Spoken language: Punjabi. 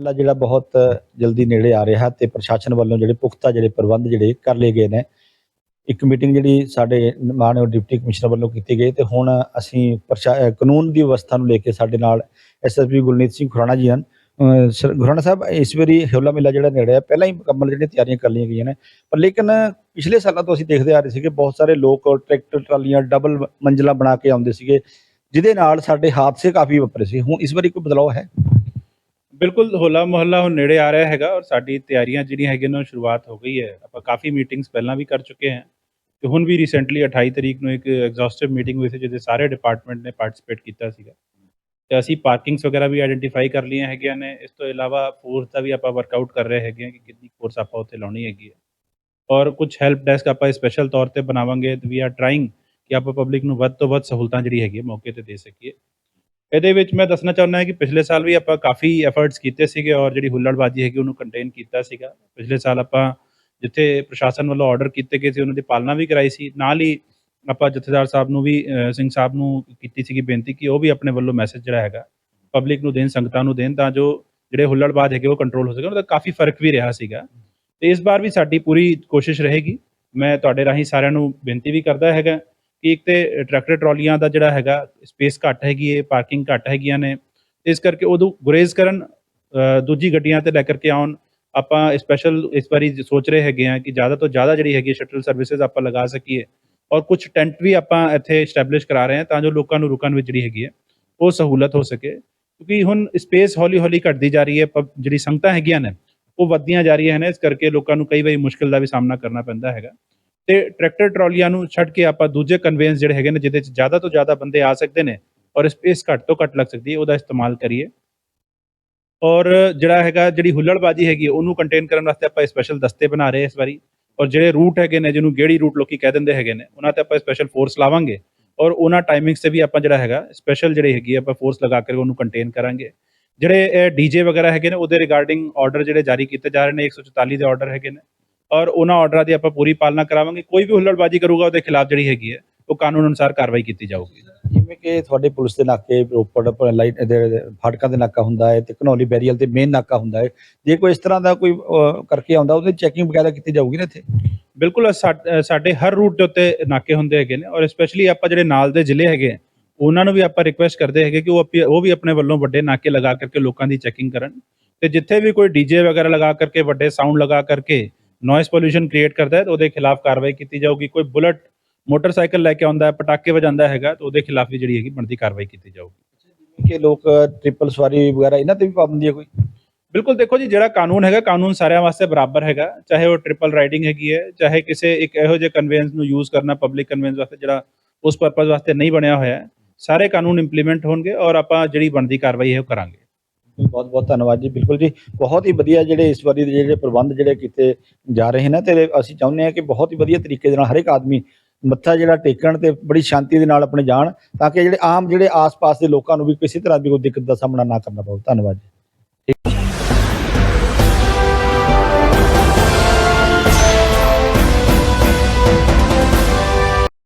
ਹਮਲਾ ਜਿਹੜਾ ਬਹੁਤ ਜਲਦੀ ਨੇੜੇ ਆ ਰਿਹਾ ਤੇ ਪ੍ਰਸ਼ਾਸਨ ਵੱਲੋਂ ਜਿਹੜੇ ਪੁਖਤਾ ਜਿਹੜੇ ਪ੍ਰਬੰਧ ਜਿਹੜੇ ਕਰ ਲਏ ਗਏ ਨੇ, ਇੱਕ ਮੀਟਿੰਗ ਜਿਹੜੀ ਸਾਡੇ ਮਾਨਯੋਗ ਡਿਪਟੀ ਕਮਿਸ਼ਨਰ ਵੱਲੋਂ ਕੀਤੀ ਗਈ ਤੇ ਹੁਣ ਅਸੀਂ ਪ੍ਰਸ਼ਾ- ਕਾਨੂੰਨ ਦੀ ਵਿਵਸਥਾ ਨੂੰ ਲੈ ਕੇ ਸਾਡੇ ਨਾਲ ਐਸਐਸਪੀ ਗੁਲਨੀਤ ਸਿੰਘ ਖੁਰਾਣਾ ਜੀ ਹਨ। ਅਹ ਸਰ, ਖੁਰਾਣਾ ਸਾਹਿਬ, ਇਸ ਵਾਰੀ ਹੋਲਾ ਮੇਲਾ ਜਿਹੜਾ ਨੇੜੇ ਆ, ਪਹਿਲਾਂ ਹੀ ਮੁਕੰਮਲ ਜਿਹੜੀਆਂ ਤਿਆਰੀਆਂ ਕਰ ਲਈਆਂ ਗਈਆਂ ਨੇ, ਪਰ ਲੇਕਿਨ ਪਿਛਲੇ ਸਾਲਾਂ ਤੋਂ ਅਸੀਂ ਦੇਖਦੇ ਆ ਰਹੇ ਸੀਗੇ ਬਹੁਤ ਸਾਰੇ ਲੋਕ ਟਰੈਕਟਰ, ਟਰਾਲੀਆਂ, ਡਬਲ ਮੰਜ਼ਲਾ ਬਣਾ ਕੇ ਆਉਂਦੇ ਸੀਗੇ, ਜਿਹਦੇ ਨਾਲ ਸਾਡੇ ਹਾਦਸੇ ਕਾਫੀ ਵਾਪਰੇ ਸੀ। ਹੁਣ ਇਸ ਵਾਰੀ ਕੋਈ ਬਦਲਾਅ ਹੈ? ਬਿਲਕੁਲ ਹੋਲਾ ਮੁਹੱਲਾ ਹੁਣ ਨੇੜੇ ਆ ਰਿਹਾ ਹੈਗਾ ਔਰ ਸਾਡੀ ਤਿਆਰੀਆਂ ਜਿਹੜੀਆਂ ਹੈਗੀਆਂ ਨੇ ਉਹ ਸ਼ੁਰੂਆਤ ਹੋ ਗਈ ਹੈ। ਆਪਾਂ ਕਾਫੀ ਮੀਟਿੰਗਸ ਪਹਿਲਾਂ ਵੀ ਕਰ ਚੁੱਕੇ ਹਾਂ ਤੇ ਹੁਣ ਵੀ ਰੀਸੈਂਟਲੀ 28 ਤਰੀਕ ਨੂੰ ਇੱਕ ਐਗਜ਼ੌਸਟਿਵ ਮੀਟਿੰਗ ਹੋਈ ਸੀ ਜਿਹਦੇ ਸਾਰੇ ਡਿਪਾਰਟਮੈਂਟ ਨੇ ਪਾਰਟਿਸਿਪੇਟ ਕੀਤਾ ਸੀਗਾ। ਤੇ ਅਸੀਂ ਪਾਰਕਿੰਗਸ ਵਗੈਰਾ ਵੀ ਆਇਡੈਂਟੀਫਾਈ ਕਰ ਲਈਆਂ ਹੈਗੀਆਂ ਨੇ। ਇਸ ਤੋਂ ਇਲਾਵਾ ਫੋਰਸ ਦਾ ਵੀ ਆਪਾਂ ਵਰਕਆਊਟ ਕਰ ਰਹੇ ਹੈਗੇ ਹਾਂ ਕਿ ਕਿੰਨੀ ਫੋਰਸ ਆਪਾਂ ਉੱਥੇ ਲਾਉਣੀ ਹੈਗੀ ਹੈ। ਔਰ ਕੁਝ ਹੈਲਪ ਡੈਸਕ ਆਪਾਂ ਸਪੈਸ਼ਲ ਤੌਰ ਤੇ ਬਣਾਵਾਂਗੇ ਵੀ ਆਰ ਟਰਾਈਂਗ ਕਿ ਆਪਾਂ ਪਬਲਿਕ ਨੂੰ ਵੱਧ ਤੋਂ ਵੱਧ ਸਹੂਲਤਾਂ ਜਿਹੜੀ ਹੈਗੀ ਹੈ ਮੌਕੇ ਤੇ ਦੇ ਸਕੀਏ। ਇਹਦੇ ਵਿੱਚ ਮੈਂ ਦੱਸਣਾ ਚਾਹੁੰਦਾ ਹਾਂ ਕਿ ਪਿਛਲੇ ਸਾਲ ਵੀ ਆਪਾਂ ਕਾਫੀ ਐਫਰਟਸ ਕੀਤੇ ਸੀਗੇ ਔਰ ਜਿਹੜੀ ਹੁੱਲੜਬਾਜ਼ੀ ਹੈਗੀ ਉਹਨੂੰ ਕੰਟੇਨ ਕੀਤਾ ਸੀਗਾ। ਪਿਛਲੇ ਸਾਲ ਆਪਾਂ ਜਿੱਥੇ ਪ੍ਰਸ਼ਾਸਨ ਵੱਲੋਂ ਆਰਡਰ ਕੀਤੇ ਗਏ ਸੀ, ਉਹਨਾਂ ਦੀ ਪਾਲਣਾ ਵੀ ਕਰਾਈ ਸੀ। ਨਾਲ ਹੀ ਆਪਾਂ ਜਥੇਦਾਰ ਸਾਹਿਬ ਨੂੰ ਵੀ ਸਿੰਘ ਸਾਹਿਬ ਨੂੰ ਕੀਤੀ ਸੀਗੀ ਬੇਨਤੀ ਕਿ ਉਹ ਵੀ ਆਪਣੇ ਵੱਲੋਂ ਮੈਸੇਜ ਜਿਹੜਾ ਹੈਗਾ ਪਬਲਿਕ ਨੂੰ ਦੇਣ, ਸੰਗਤਾਂ ਨੂੰ ਦੇਣ ਤਾਂ ਜੋ ਜਿਹੜੇ ਹੁੱਲੜਬਾਜ਼ ਹੈਗੇ ਉਹ ਕੰਟਰੋਲ ਹੋ ਸਕੇ ਉਹਦਾ ਕਾਫੀ ਫ਼ਰਕ ਵੀ ਰਿਹਾ ਸੀਗਾ। ਤੇ ਇਸ ਵਾਰ ਵੀ ਸਾਡੀ ਪੂਰੀ ਕੋਸ਼ਿਸ਼ ਰਹੇਗੀ। ਮੈਂ ਤੁਹਾਡੇ ਰਾਹੀਂ ਸਾਰਿਆਂ ਨੂੰ ਬੇਨਤੀ ਵੀ ਕਰਦਾ ਹੈਗਾ ਕਿ ਇੱਕ ਤੇ ਟਰੈਕਟਰ ਟਰਾਲੀਆਂ ਦਾ ਜਿਹੜਾ ਹੈਗਾ ਸਪੇਸ ਘੱਟ ਹੈਗੀ ਹੈ, ਪਾਰਕਿੰਗ ਘੱਟ ਹੈਗੀਆਂ ਨੇ ਇਸ ਕਰਕੇ ਉਦੋਂ ਗੁਰੇਜ਼ ਕਰਨ ਦੂਜੀ ਗੱਡੀਆਂ ਤੇ ਲੈ ਕਰਕੇ ਆਉਣ, ਆਪਾਂ ਸਪੈਸ਼ਲ ਇਸ ਵਾਰੀ ਸੋਚ ਰਹੇ ਹੈਗੇ ਆ ਕਿ ਜ਼ਿਆਦਾ ਤੋਂ ਜ਼ਿਆਦਾ ਜਿਹੜੀ ਹੈਗੀ ਸ਼ਟਲ ਸਰਵਿਸਿਜ਼ ਆਪਾਂ ਲਗਾ ਸਕੀਏ, ਔਰ ਕੁਝ ਟੈਂਟ ਵੀ ਆਪਾਂ ਇੱਥੇ ਸਟੈਬਲਿਸ਼ ਕਰਾ ਰਹੇ ਹਾਂ ਤਾਂ ਜੋ ਲੋਕਾਂ ਨੂੰ ਰੁਕਣ ਵਿੱਚ ਜਿਹੜੀ ਹੈਗੀ ਹੈ, ਉਹ ਸਹੂਲਤ ਹੋ ਸਕੇ, ਕਿਉਂਕਿ ਹੁਣ ਸਪੇਸ ਹੌਲੀ ਹੌਲੀ ਘਟਦੀ ਜਾ ਰਹੀ ਹੈ ਪਬ- ਜਿਹੜੀ ਸੰਗਤਾਂ ਹੈਗੀਆਂ ਨੇ, ਉਹ ਵੱਧਦੀਆਂ ਜਾ ਰਹੀਆਂ ਨੇ, ਇਸ ਕਰਕੇ ਲੋਕਾਂ ਨੂੰ ਕਈ ਵਾਰੀ ਮੁਸ਼ਕਲ ਦਾ ਵੀ ਸਾਹਮਣਾ ਕਰਨਾ ਪੈਂਦਾ ਹੈਗਾ। ਤੇ ਟਰੈਕਟਰ ਟਰਾਲੀਆਂ ਨੂੰ ਛੱਡ ਕੇ ਆਪਾਂ ਦੂਜੇ ਕਨਵੇਂਸ ਜਿਹੜੇ ਹੈਗੇ ਨੇ, ਜਿਹਦੇ ਚ ਜ਼ਿਆਦਾ ਤੋਂ ਜ਼ਿਆਦਾ ਬੰਦੇ ਆ ਸਕਦੇ ਨੇ ਔਰ ਸਪੇਸ ਘੱਟ ਤੋਂ ਘੱਟ ਲੱਗ ਸਕਦੀ ਹੈ, ਉਹਦਾ ਇਸਤੇਮਾਲ ਕਰੀਏ। ਔਰ ਜਿਹੜਾ ਹੈਗਾ, ਜਿਹੜੀ ਹੁੱਲੜਬਾਜੀ ਹੈਗੀ, ਉਹਨੂੰ ਕੰਟੇਨ ਕਰਨ ਵਾਸਤੇ ਆਪਾਂ ਸਪੈਸ਼ਲ ਦਸਤੇ ਬਣਾ ਰਹੇ ਇਸ ਵਾਰੀ। ਔਰ ਜਿਹੜੇ ਰੂਟ ਹੈਗੇ ਨੇ, ਜਿਹਨੂੰ ਗੇੜੀ ਰੂਟ ਲੋਕੀ ਕਹਿ ਦਿੰਦੇ ਹੈਗੇ ਨੇ, ਉਹਨਾਂ ਤੇ ਆਪਾਂ ਸਪੈਸ਼ਲ ਫੋਰਸ ਲਾਵਾਂਗੇ। ਔਰ ਉਹਨਾਂ ਟਾਈਮਿੰਗਸ ਤੇ ਵੀ ਆਪਾਂ ਜਿਹੜਾ ਹੈਗਾ ਸਪੈਸ਼ਲ ਜਿਹੜੀ ਹੈਗੀ ਹੈ ਆਪਾਂ ਫੋਰਸ ਲਗਾ ਕੇ ਉਹਨੂੰ ਕੰਟੇਨ ਕਰਾਂਗੇ। ਜਿਹੜੇ ਡੀਜੇ ਵਗੈਰਾ ਹੈਗੇ ਨੇ, ਉਹਦੇ ਰਿਗਾਰਡਿੰਗ ਆਰਡਰ ਜਿਹੜੇ ਜਾਰੀ ਕੀਤੇ ਜਾ ਰਹੇ ਨੇ 144 ਦੇ ਆਰਡਰ ਹੈਗੇ ਨੇ। ਔਰ ਉਹਨਾਂ ਆਰਡਰਾਂ ਦੀ ਆਪਾਂ ਪੂਰੀ ਪਾਲਣਾ ਕਰਾਵਾਂਗੇ। ਕੋਈ ਵੀ ਹੁੱਲੜਬਾਜੀ ਕਰੂਗਾ ਉਹਦੇ ਖਿਲਾਫ ਜਿਹੜੀ ਹੈਗੀ ਹੈ ਉਹ ਕਾਨੂੰਨ ਅਨੁਸਾਰ ਕਾਰਵਾਈ ਕੀਤੀ ਜਾਊਗੀ। ਜਿਵੇਂ ਕਿ ਤੁਹਾਡੇ ਪੁਲਿਸ ਦੇ ਨਾਕੇ ਰੋਪੜ ਦੇ ਫਾਟਕਾਂ ਦੇ ਨਾਕਾ ਹੁੰਦਾ ਹੈ ਤੇ ਘਨੌਲੀ ਬੈਰੀਅਲ ਤੇ ਮੇਨ ਨਾਕਾ ਹੁੰਦਾ ਹੈ। ਜੇ ਕੋਈ ਇਸ ਤਰ੍ਹਾਂ ਦਾ ਕੋਈ ਕਰਕੇ ਆਉਂਦਾ ਉਹਦੀ ਚੈਕਿੰਗ ਵਗੈਰਾ ਕੀਤੀ ਜਾਊਗੀ ਨਾ ਇੱਥੇ? ਬਿਲਕੁਲ ਸਾਡੇ ਹਰ ਰੂਟ ਦੇ ਉੱਤੇ ਨਾਕੇ ਹੁੰਦੇ ਹੈਗੇ ਨੇ। ਔਰ ਸਪੈਸ਼ਲੀ ਆਪਾਂ ਜਿਹੜੇ ਨਾਲ ਦੇ ਜ਼ਿਲ੍ਹੇ ਹੈਗੇ ਆ, ਉਹਨਾਂ ਨੂੰ ਵੀ ਆਪਾਂ ਰਿਕੁਐਸਟ ਕਰਦੇ ਹੈਗੇ ਕਿ ਉਹ ਉਹ ਵੀ ਆਪਣੇ ਵੱਲੋਂ ਵੱਡੇ ਨਾਕੇ ਲਗਾ ਕਰਕੇ ਲੋਕਾਂ ਦੀ ਚੈਕਿੰਗ ਕਰਨ। ਤੇ ਜਿੱਥੇ ਵੀ ਕੋਈ ਡੀਜੇ ਵਗੈਰਾ ਲਗਾ ਕਰਕੇ ਵੱਡੇ ਸਾਊਂਡ ਲਗਾ ਕਰਕੇ ਨੋਇਸ ਪੋਲੂਸ਼ਨ ਕ੍ਰੀਏਟ ਕਰਦਾ ਹੈ ਤਾਂ ਉਹਦੇ ਖਿਲਾਫ ਕਾਰਵਾਈ ਕੀਤੀ ਜਾਊਗੀ। ਕੋਈ ਬੁਲਟ ਮੋਟਰਸਾਈਕਲ ਲੈ ਕੇ ਆਉਂਦਾ ਹੈ ਪਟਾਕੇ ਵਜਾਉਂਦਾ ਹੈਗਾ ਤਾਂ ਉਹਦੇ ਖਿਲਾਫ ਵੀ ਜਿਹੜੀ ਹੈਗੀ ਬਣਦੀ ਕਾਰਵਾਈ ਕੀਤੀ ਜਾਊਗੀ। ਕਿ ਲੋਕ ਟ੍ਰਿਪਲ ਸਵਾਰੀ ਵਗੈਰਾ ਇਹਨਾਂ ਤੇ ਵੀ ਪਾਬੰਦੀ ਹੈ ਕੋਈ? ਬਿਲਕੁਲ ਦੇਖੋ ਜੀ ਜਿਹੜਾ ਕਾਨੂੰਨ ਹੈਗਾ ਕਾਨੂੰਨ ਸਾਰਿਆਂ ਵਾਸਤੇ ਬਰਾਬਰ ਹੈਗਾ। ਚਾਹੇ ਉਹ ਟ੍ਰਿਪਲ ਰਾਈਡਿੰਗ ਹੈਗੀ ਹੈ ਚਾਹੇ ਕਿਸੇ ਇੱਕ ਇਹੋ ਜਿਹੇ ਕਨਵੈਂਸ ਨੂੰ ਯੂਜ਼ ਕਰਨਾ ਪਬਲਿਕ ਕਨਵੈਂਸ ਵਾਸਤੇ ਜਿਹੜਾ ਉਸ ਪਰਪਸ ਵਾਸਤੇ ਨਹੀਂ ਬਣਿਆ ਹੋਇਆ ਸਾਰੇ ਕਾਨੂੰਨ ਇੰਪਲੀਮੈਂਟ ਹੋਣਗੇ ਔਰ ਆਪਾਂ ਜਿਹੜੀ ਬਣਦੀ ਕਾਰਵਾਈ ਹੈ ਉਹ ਕਰਾਂਗੇ। ਬਹੁਤ ਬਹੁਤ ਧੰਨਵਾਦ ਜੀ। ਬਿਲਕੁਲ ਜੀ, ਬਹੁਤ ਹੀ ਵਧੀਆ ਜਿਹੜੇ ਇਸ ਵਾਰੀ ਦੇ ਜਿਹੜੇ ਪ੍ਰਬੰਧ ਜਿਹੜੇ ਕੀਤੇ ਜਾ ਰਹੇ ਨੇ ਤੇ ਅਸੀਂ ਚਾਹੁੰਦੇ ਹਾਂ ਕਿ ਬਹੁਤ ਹੀ ਵਧੀਆ ਤਰੀਕੇ ਦੇ ਨਾਲ ਹਰ ਇੱਕ ਆਦਮੀ ਮੱਥਾ ਜਿਹੜਾ ਟੇਕਣ ਤੇ ਬੜੀ ਸ਼ਾਂਤੀ ਦੇ ਨਾਲ ਆਪਣੇ ਜਾਣ, ਤਾਂ ਕਿ ਜਿਹੜੇ ਆਮ ਜਿਹੜੇ ਆਸ-ਪਾਸ ਦੇ ਲੋਕਾਂ ਨੂੰ ਵੀ ਕਿਸੇ ਤਰ੍ਹਾਂ ਦੀ ਕੋਈ ਦਿੱਕਤ ਦਾ ਸਾਹਮਣਾ ਨਾ ਕਰਨਾ ਪਵੇ। ਧੰਨਵਾਦ ਜੀ।